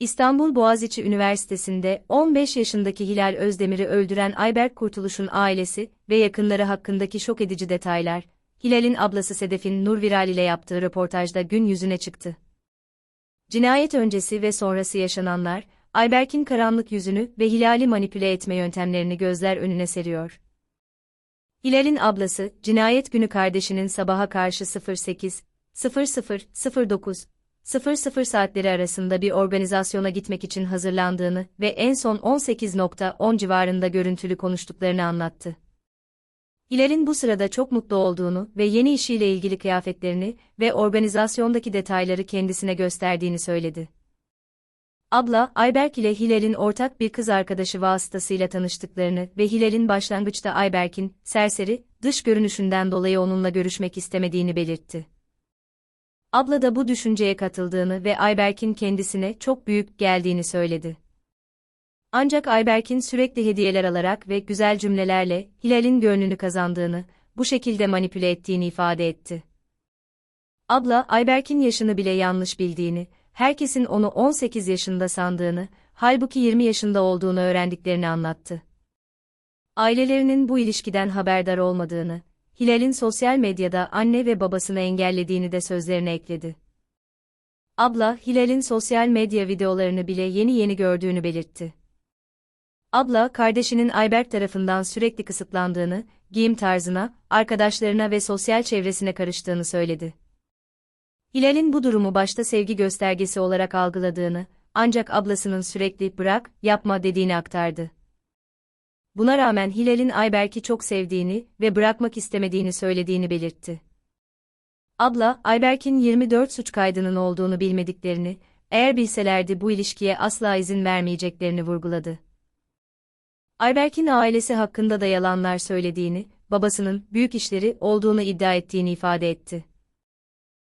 İstanbul Boğaziçi Üniversitesi'nde 15 yaşındaki Hilal Özdemir'i öldüren Ayberk Kurtuluş'un ailesi ve yakınları hakkındaki şok edici detaylar, Hilal'in ablası Sedef'in Nur Viral ile yaptığı röportajda gün yüzüne çıktı. Cinayet öncesi ve sonrası yaşananlar, Ayberk'in karanlık yüzünü ve Hilal'i manipüle etme yöntemlerini gözler önüne seriyor. Hilal'in ablası, cinayet günü kardeşinin sabaha karşı 08, 00, 09, 00 saatleri arasında bir organizasyona gitmek için hazırlandığını ve en son 18.10 civarında görüntülü konuştuklarını anlattı. Hilal'in bu sırada çok mutlu olduğunu ve yeni işiyle ilgili kıyafetlerini ve organizasyondaki detayları kendisine gösterdiğini söyledi. Abla, Ayberk ile Hilal'in ortak bir kız arkadaşı vasıtasıyla tanıştıklarını ve Hilal'in başlangıçta Ayberk'in, serseri, dış görünüşünden dolayı onunla görüşmek istemediğini belirtti. Abla da bu düşünceye katıldığını ve Ayberk'in kendisine çok büyük geldiğini söyledi. Ancak Ayberk'in sürekli hediyeler alarak ve güzel cümlelerle Hilal'in gönlünü kazandığını, bu şekilde manipüle ettiğini ifade etti. Abla, Ayberk'in yaşını bile yanlış bildiğini, herkesin onu 18 yaşında sandığını, halbuki 20 yaşında olduğunu öğrendiklerini anlattı. Ailelerinin bu ilişkiden haberdar olmadığını, Hilal'in sosyal medyada anne ve babasını engellediğini de sözlerine ekledi. Abla, Hilal'in sosyal medya videolarını bile yeni yeni gördüğünü belirtti. Abla, kardeşinin Ayberk tarafından sürekli kısıtlandığını, giyim tarzına, arkadaşlarına ve sosyal çevresine karıştığını söyledi. Hilal'in bu durumu başta sevgi göstergesi olarak algıladığını, ancak ablasının sürekli bırak, yapma dediğini aktardı. Buna rağmen Hilal'in Ayberk'i çok sevdiğini ve bırakmak istemediğini söylediğini belirtti. Abla, Ayberk'in 24 suç kaydının olduğunu bilmediklerini, eğer bilselerdi bu ilişkiye asla izin vermeyeceklerini vurguladı. Ayberk'in ailesi hakkında da yalanlar söylediğini, babasının büyük işleri olduğunu iddia ettiğini ifade etti.